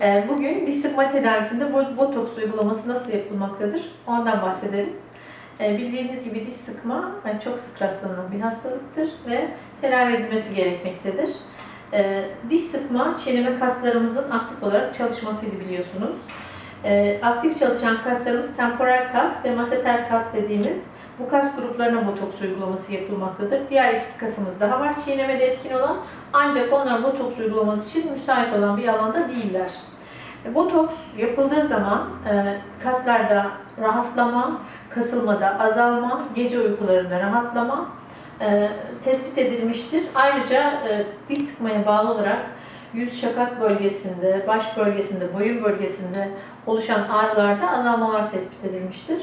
Ee, Bugün diş sıkma tedavisinde bot- botoks uygulaması nasıl yapılmaktadır? Ondan bahsedelim. Ee, Bildiğiniz gibi diş sıkma e, çok sık rastlanan bir hastalıktır ve tedavi edilmesi gerekmektedir. Ee, Diş sıkma çeneme kaslarımızın aktif olarak çalışmasıydı biliyorsunuz. Aktif çalışan kaslarımız temporal kas ve maseter kas dediğimiz bu kas gruplarına botoks uygulaması yapılmaktadır. Diğer iki kasımız daha var çiğnemede etkin olan ancak onlar botoks uygulaması için müsait olan bir alanda değiller. E, Botoks yapıldığı zaman e, kaslarda rahatlama, kasılmada azalma, gece uykularında rahatlama e, tespit edilmiştir. Ayrıca diş sıkmaya bağlı olarak yüz şakak bölgesinde, baş bölgesinde, boyun bölgesinde oluşan ağrılarda azalmalar tespit edilmiştir.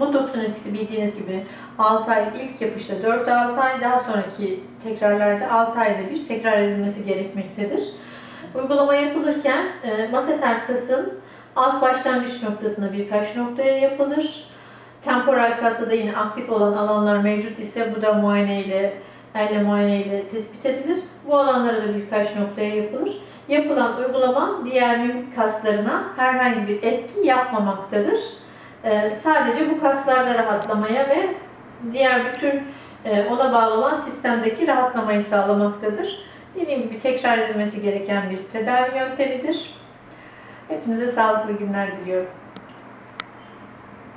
Botoksun etkisi bildiğiniz gibi 6 ay ilk yapışta 4-6 ay daha sonraki tekrarlarda 6 ayda bir tekrar edilmesi gerekmektedir. Uygulama yapılırken e, maseter kasın alt başlangıç noktasına birkaç noktaya yapılır. Temporal kasta da yine aktif olan alanlar mevcut ise bu da muayene ile elle muayene ile tespit edilir. Bu alanlara da birkaç noktaya yapılır. Yapılan uygulama diğer mimik kaslarına herhangi bir etki yapmamaktadır. Ee, sadece bu kaslarda rahatlamaya ve diğer bütün e, ona bağlı olan sistemdeki rahatlamayı sağlamaktadır. Dediğim gibi tekrar edilmesi gereken bir tedavi yöntemidir. Hepinize sağlıklı günler diliyorum.